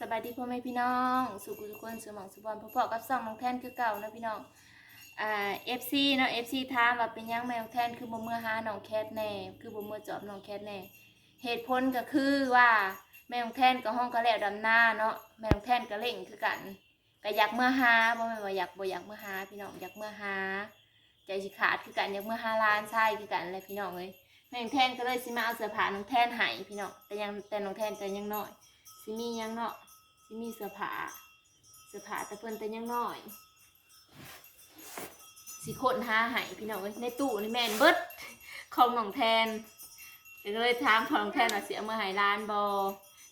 สบายดีพ่อแม่พี่น้อง สุขุทุกคนสมองสุบอลพ่อๆกับซ่องน้องแทนคือเก่านะพี่น้องอ่าเอฟซีเนาะเอฟซีถามว่าเป็นยังแมวแทนคือบ่เมื่อหาน้องแคทแน่ คือบ่เมื่อจอบน้องแคทแน่ เหตุผลก็คือว่าแมวแทนกับห้องก็แล้วดำหน้าเนาะแมวแทนก็เล่งคือกันก็อยากเมื่อหาบ่แม่นว่าอยากบ่อยากเมื่อหาพี่น้องอยากเมื่อหาใจสิขาดคือกันอยากเมื่อหาล้านใช่คือกันเลยพี่น้องเอ้ยแมวแทนก็เลยสิมาเอาเสื้อผ้าน้องแทนให้พี่น้องแต่ยังแต่น้องแทนก็ยังน้อยสิมียังเนาะ สิมีเสื้อผ้าเสื้อผ้าแต่เพิ่นแต่ยังน้อย สิคนหาให้พี่น้องเอ้ยในตู้นี่แม่นเบิดของน้องแทนเดี๋ยวก็เลยถามของน้องแทนว่าสิเอามาให้ร้านบ่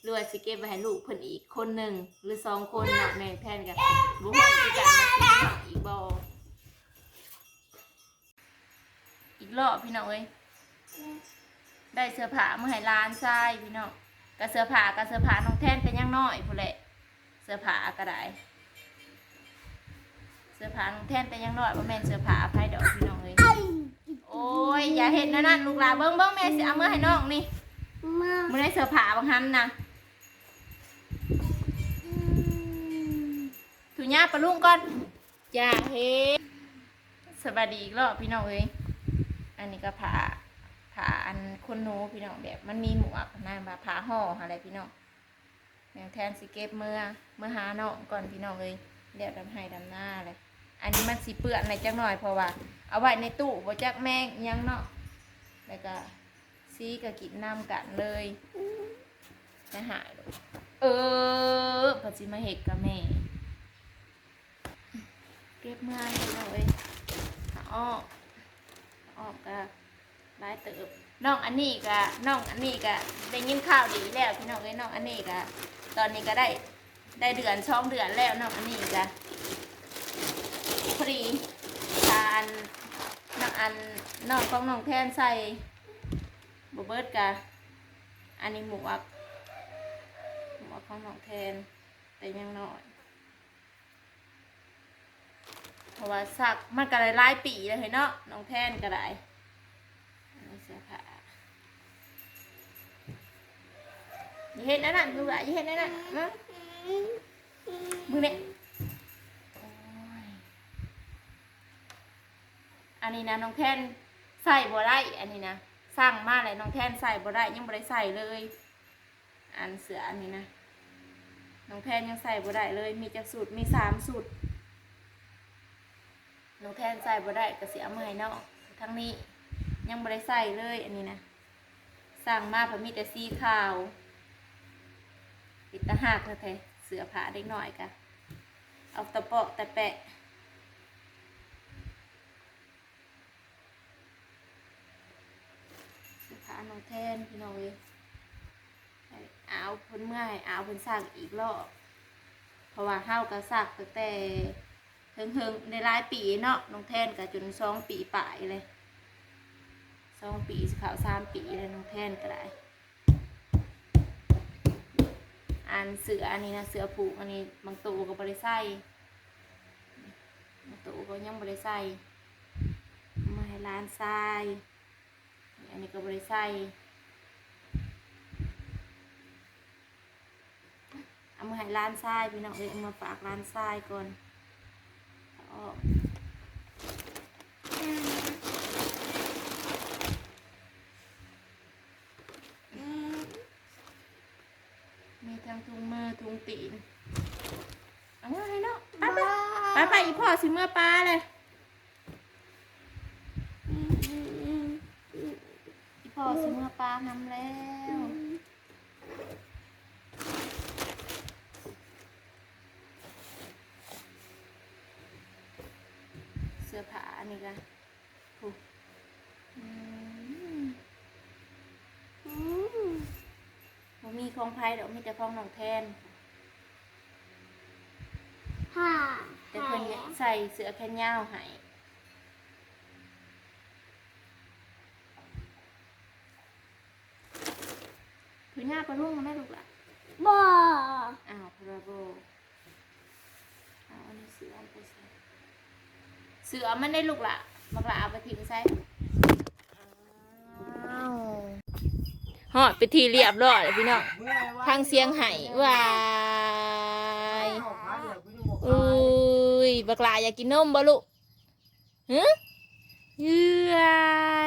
หรือว่าสิเก็บไว้ให้ลูกเพิ่นอีกคนหนึ่งหรือสองคนนาะแม่แทนกันบ่ฮู้คือกันว่าสิเอาอีกบ่อีกรอบพี่น้องเอ้ยได้เสื้อผ้ามาให้ร้านทรายพี่น้องกระเสื้อผ้ากระเสื้อผ้าน้องแทนเป็นยังน้อยพูนแหละ สื้อผ้าก็ได้เสื้อผ้าน้องแทนเป็นยังน้อยว่แม่นเสื้อผ้าไพ่ดอกพี่น้องเลยโอ้ยอย่าเห็นนะนั่นลูกหลานเบิ้งเบิ้งแม่สิเอามือให้น้องนี่มามือได้เสื้อผ้าบางฮันนะถุญาปลาลุงก่อนอย่าเห็นสวัสดีอีกรอบพี่น้องเอ้ยอันนี้ก็ผ้าผ้าอันคนหนูพี่น้องแบบ มันมีหมวกนะแบบผ้าห่ออะไรพี่น้อง แมวแทนสิเก็บเมื่อเมื่อหาเนาะก่อนพี่น้องเลยเดี๋ยวดำให้ดำหน้าเลยอันนี้มันสิเปื้อนในจักหน่อยเพราะว่า เอาไว้ในตู้บ่จักแมงยังเนาะแล้วก็ซีก็กินน้ำกันเลยจะหายเออปัจจิมาเห็ดกับแม่เก็บเมื่อพี่น้องเลยขาออกออกก็ได้เติบ น้องอันนี้ก็น้องอันนี้ก็ได้ยินข่าวดีแล้วพี่น้องเอ้ยน้องอันนี้ก็ตอนนี้ก็ได้ได้เดือนช่องเดือนแล้วน้องอันนี้ก็พอดีทานน้องอันน้องของน้องแทนใส่บเบิร์ดกะอันนี้หมวกหมวกของน้องแทนแต่ยังน้อยเพราะว่าสักมันก็ได้หลายปีแล้วเห็นเนาะน้องแทนก็ได้เสื้อผ้า อย่าเห็นนั่นน่ะดูอะอย่าเห็นนั่นน่ะมามึงเนี่ยโอ้ยอันนี้นะน้องแทนใส่บ่ได้อันนี้นะสั่งมาเลยน้องแทนใส่บ่ได้ยังบ่ได้ใส่เลย อันเสืออันนี้นะน้องแทนยังใส่บ่ได้เลย มีจักสูตรมีสามสูตรน้องแทนใส่บ่ได้ก็เสียมาให้นอกทั้งนี้ยังไม่ได้ใส่เลยอันนี้นะ สั่งมาเพอมีแต่สีขาว ปิดตาหักแท้เสือผาเด็กหน่อยกะเอาตะเปาะตะแปะเสือผาน้องแทนพี่น้องเลยเอาพิ่นเมื่อยเอาพิ่นสั่งอีกรอบเพราะว่าเฮาก็สักตั้งแต่เฮิงในหลายปีเนาะน้องแทนก็จนสองปีปลายเลยสองปีสขาสามปีเลยน้องแทนก็ได้ อันเสืออันนี้นะเสือผูกอันนี้บางตัวก็บริใส่บางตัวก็ยังบริใส่เอามาให้ร้านทรายอันนี้ก็บริใส่เอามาให้ร้านทรายพี่น้องเอ้ยเอามาฝากร้านทรายก่อนอออก มีทั้งถุงมือถุงตีนเอาไว้ให้เนาะไปไปไปไป อีพ่อสิเมื่อปลาเลยอีพ่อสิเมื่อปลาทำแล้วเสื้อผ้าอันนี้กันถูกอืมบ่มีของไผ่เดอกมีแต่ของหนองแทนผ้า แต่เพิ่นเนี่ยใส่เสื้อแขนยาวให้คือหน้าปลาลุ่งมันได้ลูกละบ่ออ้าวพระโบเอาอันนี้เสือเอาไปใส่เสือมันได้ลูกละบักละเอาไปทิ้งใส่อ้าวฮอดไปทีเรียบร้อยแล้วพี่น้องทางเสียงไห้ว้าอุ้ บักหลาอยากกินนมบ่ลูกฮะเยื่อ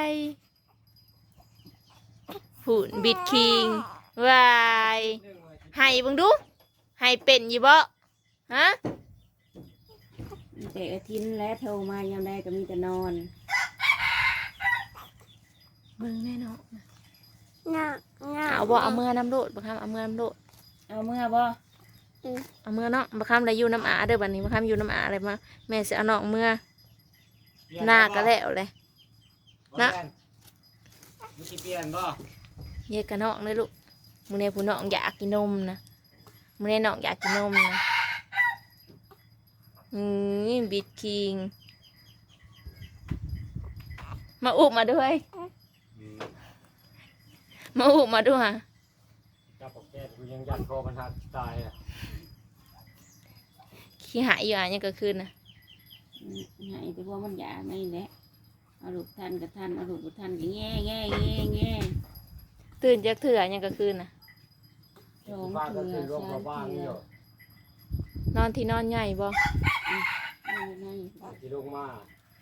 ยหุ่นบิดคิงวายให้เบิ่งดู ให้เป็นอยู่บ่ฮะแต่อาทิตย์และโทรมายามใดก็มีแต่นอนเบิ่งแน่เนาะน่ะน่ะเอาบ่เอามือน้ำโดดบักคำเอามือน้ำโดดเอาเมื่อบ่ เอามือเนาะบักคำอะไรอยู่น้ำอาเด้อบัดนี้บักคำอยู่น้ำอาอะไรมาแม่สิเอาน้องมือหน้าก็แล้วเลยนะมีสิเปลี่ยนบ่เยกกะน้องเลยลูกมื้อนี้ผู้น้องอยากกินนมนะมื้อนี้น้องอยากกินนมนะอืมบิดคิง มาอุบมาด้วย มาอุบมาด้วยจับปอก แก้กูยังยันคอมันหักตายอะขี้หายอยู่อะยังก็คืนนะอืมให้แต่ว่ามันอยากไม่แหละเอาลูกท่านกับท่านเอาลูกกับท่านก็แง่แง่แง่แง่ตื่นจากเถื่อยังก็คืนนะสองบ้านก็เถื่คืออร่วมสากัมบบ้านเถื่นี่ออยู่นอนที่นอนใหญ่บ่เอาไงบ้านที่ลงมา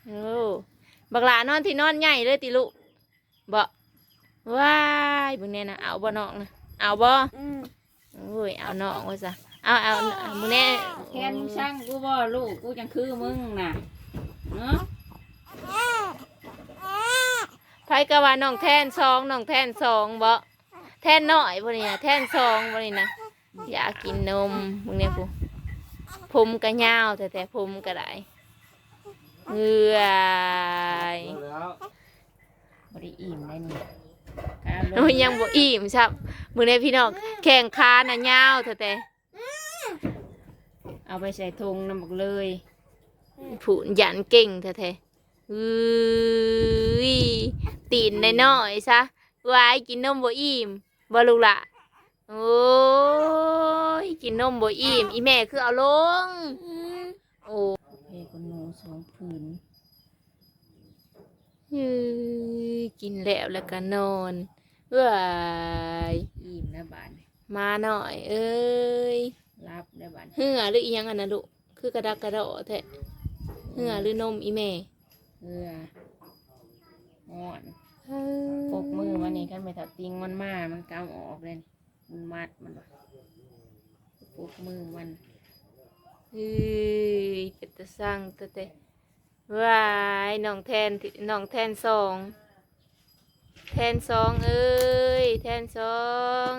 โอ้บักหลานอนที่นอนใหญ่เลยติลูกบ่ว้ายบึงเนี่ยนะเอาบ่น้องนะ เอาบ่อืมโอ้ยเอาน้องว่าซะเอาเอาเอามึงแน่แค่มึงช่างกูบ่ลูกกูจังคือมึงน่ะเนาะไผก็ว่าน้องแทนซองน้องแทนซองบ่แทนน้อยบ่นี่นะแทนซองบ่นี่นะอยากกินนมมึงเนี่ยผู้ผมก็ยาวแต่แต่ผมก็ได้เอื้อยเอาแล้วบริอิ่มได้นี่การล โอ้ยยังบ่อิ่มซับมึงเนี่ยพี่น้องแข่งขาน่ะยาวแต่แต่เอาไปใส่ธงน้ำบักเลยผู้หยันเก่งแต่แต่เอ้ยตีนน้อยๆซะวายกินนมบ่อิ่มบ่ลูกละโอ้ยกินนมบ่อิ่มอีแม่คือเอาลงโอ้ เพคนหนูสองผืน เฮ้ ยกินแล้วแล้วก็นอนเอ้ยอิ่มแล้วบานมาหน่อย เอ้ยรับแล้วบานเหือหรืออีหยังอันนั้นลูกคือกระดักกระโดดแท้เหือหรือนมอีแม่เพื่อห่อนปกมือมันนี่กันไปถัดติงมันมา มันกำออกเลยนี่มันมัดมันว่ะปกมือมันเฮ้ยเป็นตะสั่งตะเตะ ว้ายน้องแทนที่น้องแทนสองแทนสองเอ้ยแทนสอง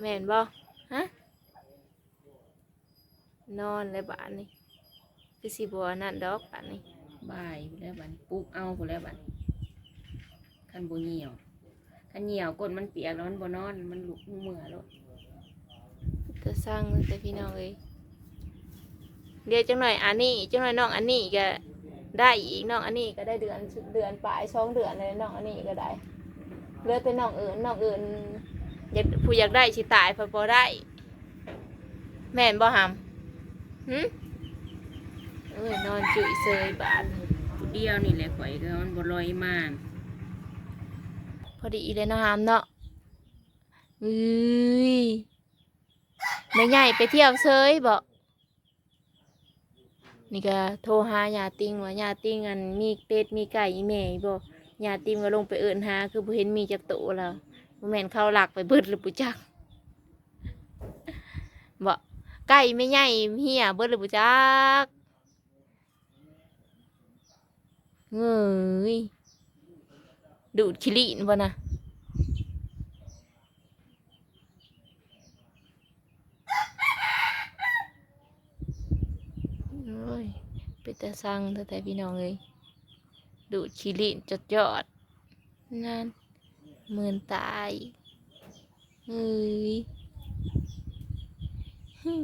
แม่นบ่ฮะนอนเลยบ้านนี่คือสิบัวนั่นดอกบ้านนี่บ่ายพู้นแล้วบานปลุกเอาพู้นแล้วบานคันบูเหนียวคันเหนียวก้นมันเปียกแล้วมันบนอนมันลุกเมื่อแล้วจะสร้างแต่พี่น้องเอ้ย เดี๋ยวจังหน่อยอันนี้จังหน่อยน้องอันนี้ก็ได้อีกน้องอันนี้ก็ได้เดือนเดือนปลายสองเดือนเลยน้องอันนี้ก็ได้เหลือแต่น้องอื่นน้องอื่นอยากผู้อยากได้สิตายพอพอได้ แม่นบ่หำหึเอ้ยนอนจุยเซยบาดผู้เดียวนี่แหละข่อยก็มันบ่ลอยมานพอดีเลยเนาะหำเนาะเอ้ยแม่ใหญ่ไปเที่ยวเซยบ่ นี่ก็โทรหาญาติงว่าญาติงอันมีเป็ดมีไก่อีแม่อีบ่ญาติงก็ลงไปเอิ้นหา คือบ่เห็นมีจักโตแล้วบ่แม่นเข้าหลักไปเบิดหรือปุจักบ่ไก่ไม่ใหญ่เหี่ยเบิดหรือปุจักเงยดูดขี้ลีนบ่นะโอ้ย เป็นตาสั่งแต่แต่พี่น้องเลยดูดขี้ลินจดยอด นั่นเหมือนตายเฮ้ยฮึ่ม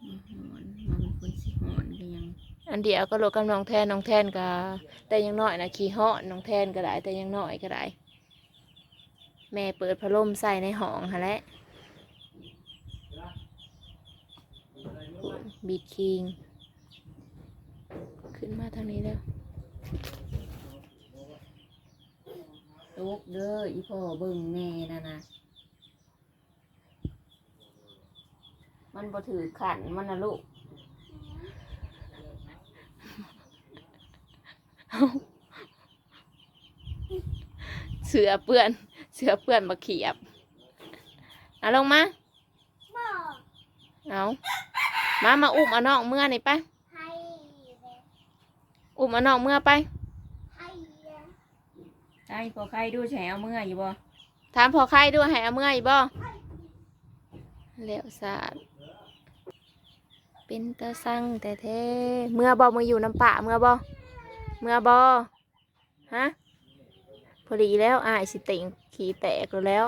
มันหอนมันเป็นคนสิหอนก็ยังอันเดียวก็ลดกับน้องแทนน้องแทนก็แต่ยังน้อยนะขี้เหาะน้องแทนก็ได้แต่ยังน้อยก็ได้ แม่เปิดพัดลมใส่ในห้องฮะแหละ บีดคิง ขึ้นมาทางนี้แล้วไปตกเด้ออีพ่อเบิ่งแน่นะนะมันบ่ถือขันมันนะลูกเสือเปื้อน เสือเปื้อนมาเขียบเอาลงมาบอกเอา มามาอุ้มเอาน้องเมื่อนี่ไปให้อุ้มเอาน้องเมื่อไปให้ใช่พอใครดูแฉเอาเมื่ออยู่บ่ถามพอใครด้วยให้เอาเมื่อยบ่แล้วสาดเป็นตาสั่งแต่เท่เมื่อบ่มาอยู่น้ำป่าเมื่อบ่เมื่อบ่ฮะพอดีแล้วอายสิเติงขี่แตกแล้วแล้ว